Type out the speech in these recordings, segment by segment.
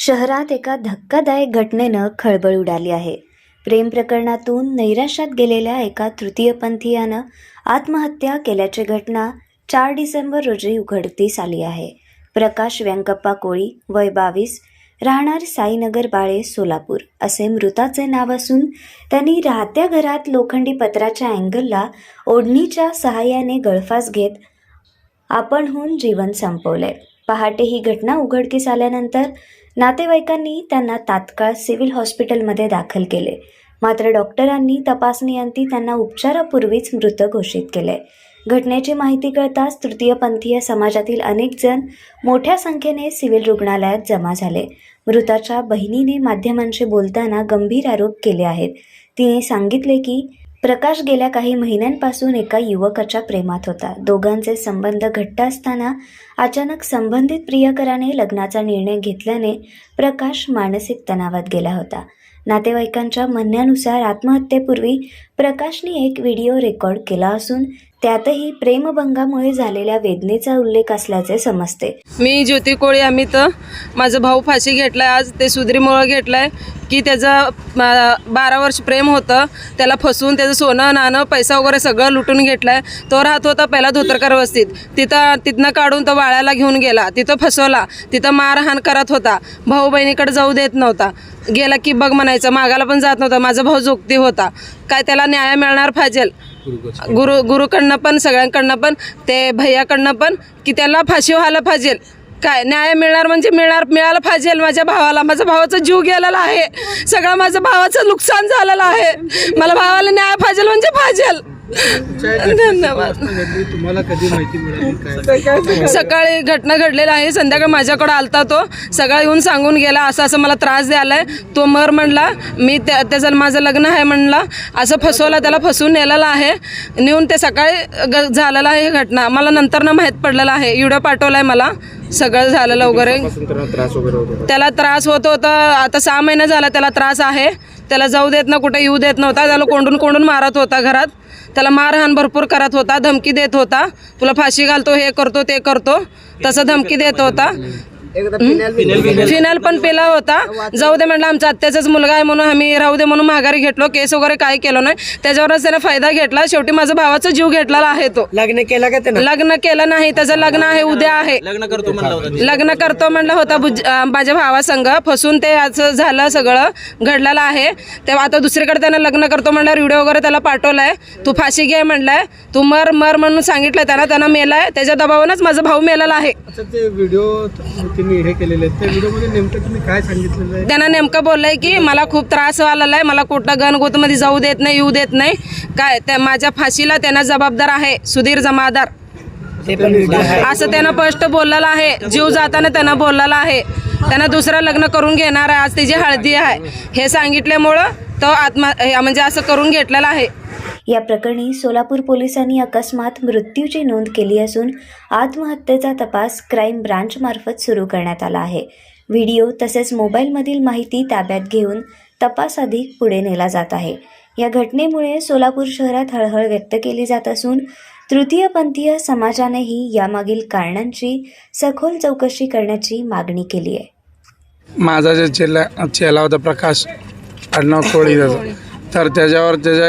शहरात एका धक्कादायक घटनेनं खळबळ उडाली आहे. प्रेम प्रकरणातून नैराश्यात गेलेल्या एका तृतीयपंथीयानं आत्महत्या केल्याची घटना चार डिसेंबर रोजी उघडकीस आली आहे. प्रकाश व्यंकप्पा कोळी वय बावीस राहणार साईनगर बाळे सोलापूर असे मृताचे नाव असून त्यांनी राहत्या घरात लोखंडी पत्राच्या अँगलला ओढणीच्या सहाय्याने गळफास घेत आपणहून जीवन संपवले पहाटे ही घटना उघडकीस आल्यानंतर नातेवाईकांनी त्यांना तात्काळ सिव्हिल हॉस्पिटलमध्ये दाखल केले. मात्र डॉक्टरांनी तपासणीअंती त्यांना उपचारापूर्वीच मृत घोषित केले. घटनेची माहिती कळताच तृतीयपंथीय समाजातील अनेक जण मोठ्या संख्येने सिव्हिल रुग्णालयात जमा झाले. मृताच्या बहिणीने माध्यमांशी बोलताना गंभीर आरोप केले आहेत. तिने सांगितले की प्रकाश गेल्या काही महिन्यांपासून एका युवकाच्या प्रेमात होता. दोघांचे संबंध घट्ट असताना अचानक संबंधित प्रियकराने लग्नाचा निर्णय घेतल्याने प्रकाश मानसिक तणावात गेला होता. नातेवाईकांच्या म्हणण्यानुसार आत्महत्येपूर्वी प्रकाशने एक व्हिडिओ रेकॉर्ड केला असून त्यातही प्रेमभंगामुळे झालेल्या वेदनेचा उल्लेख असल्याचे समजते. मी ज्योती कोळी अमित माझा भाऊ फाशी घेतलाय आज ते सुधरीमुळं घेतलाय की त्याचं बारा वर्ष प्रेम होतं त्याला फसवून त्याचं सोनं नाणं पैसा वगैरे सगळं लुटून घेतलाय. तो राहत होता पहिला धोतरकर वस्तीत. तिथं तिथनं काढून तो वाळ्याला घेऊन गेला. तिथं फसवला. तिथं मारहाण करत होता. भाऊ बहिणीकडे जाऊ देत नव्हता. गेला की बघ म्हणायचं मागाला पण जात नव्हता. माझा भाऊ जोगती होता. काय त्याला न्याय मिळणार पाहिजेल गुरु गुरुकडनं पण सगळ्यांकडनं पण ते भैयाकडनं पण की त्याला फाशी व्हायला पाहिजे काय? न्याय मिळणार म्हणजे मिळणार मिळालं पाहिजे माझ्या भावाला. माझ्या भावाचा जीव गेलेला आहे. सगळं माझ्या भावाचं नुकसान झालेलं आहे. मला भावाला न्याय पाहिजे म्हणजे पाहिजे धन्यवाद. तुम्हाला कधी माहिती मिळाली काय? सकाळी घटना घडलेला आहे. संध्याकाळी माझ्याकडे आलता तो. सगळं येऊन सांगून गेला असं असं मला त्रास द्यायलाय. तो मर म्हणला मी त्या त्याचं माझं लग्न आहे म्हणला. असं फसवलं त्याला फसवून नेलेलं आहे. नेऊन ते सकाळी झालेलं आहे ही घटना. मला नंतर ना माहीत पडलेलं आहे. व्हिडिओ पाठवलाय मला. सगळं झालेलं वगैरे. त्याला त्रास होत होता. आता सहा महिने झाला त्याला त्रास आहे. त्याला जाऊ देत ना कुठे येऊ देत नव्हता. त्याला कोंडून कोंडून मारत होता घरात. त्याला मारहाण भरपूर करत होता धमकी देत होता. तुला फाशी घालतो हे करतो ते करतो. तसं धमकी देत होता. फिनाल पण पेला होता. जाऊ दे म्हटलं आमचा आत्याचाच मुलगा आहे म्हणून आम्ही राहू दे म्हणून माघारी घेतलो. केस वगैरे काही केलं नाही. त्याच्यावरच त्याने फायदा घेतला. शेवटी माझा भावाचा जीव घेतलेला आहे तो. लग्न केलं का त्यानं? लग्न केलं नाही. त्याचं लग्न आहे उद्या आहे. लग्न करतो लग्न करतो म्हणलं होता माझ्या भावासंग. फसून ते असं झालं सगळं. घडलेलं आहे. तेव्हा आता दुसरीकडे त्यानं लग्न करतो म्हणल्यावर व्हिडिओ वगैरे त्याला पाठवलाय. तू फाशी घे म्हणलाय. तू मर मर म्हणून सांगितलंय त्यानं. त्यानं मेलाय. त्याच्या दबावानंच माझा भाऊ मेलेला आहे. अच्छा ते व्हिडिओ त्यांनी हे केलेले आहेत. त्या व्हिडिओमध्ये नेमकं तुम्ही काय सांगितलेलं आहे? त्यानं नेमकं बोललंय की मला खूप त्रास व्हायला आहे मला कुठं गणगोतमध्ये जाऊ देत नाही येऊ देत नाही. काय त्या माझ्या फाशीला त्यांना जबाबदार आहे सुधीर जमादार. असं त्यानं स्पष्ट बोललेलं आहे. जीव जाताना त्यानं बोललेलं आहे. त्यानं दुसरं लग्न करून घेणार आहे. आज त्याची हळदी आहे. हे सांगितल्यामुळं तो आत्मा म्हणजे असं करून घेतलेलं आहे. या प्रकरणी सोलापूर पोलिसांनी अकस्मात मृत्यूची नोंद केली असून आत्महत्येचा तपास क्राईम ब्रांचमार्फत सुरू करण्यात आला आहे. व्हिडिओ तसेच मोबाईलमधील माहिती ताब्यात घेऊन तपास अधिक पुढे नेला जात आहे. या घटनेमुळे सोलापूर शहरात हळहळ व्यक्त केली जात असून तृतीयपंथीय समाजानेही यामागील कारणांची सखोल चौकशी करण्याची मागणी केली आहे. माझा जे चेला चेला होता प्रकाश आडनाव कोळी तर त्याच्यावर त्याच्या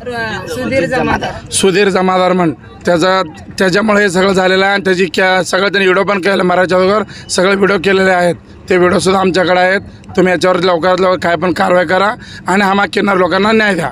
सुधीर जमादार. सुधीर जमादार म्हण. त्याचा त्याच्यामुळे हे सगळं झालेलं आहे आणि त्याची क्या सगळं त्यांनी व्हिडिओ पण केलेलं मराठीच्या अगोदर सगळे व्हिडिओ केलेले आहेत. ते व्हिडिओसुद्धा आमच्याकडे आहेत. तुम्ही याच्यावर लवकरात लवकर काय पण कारवाई करा आणि हा किनार लोकांना न्याय द्या.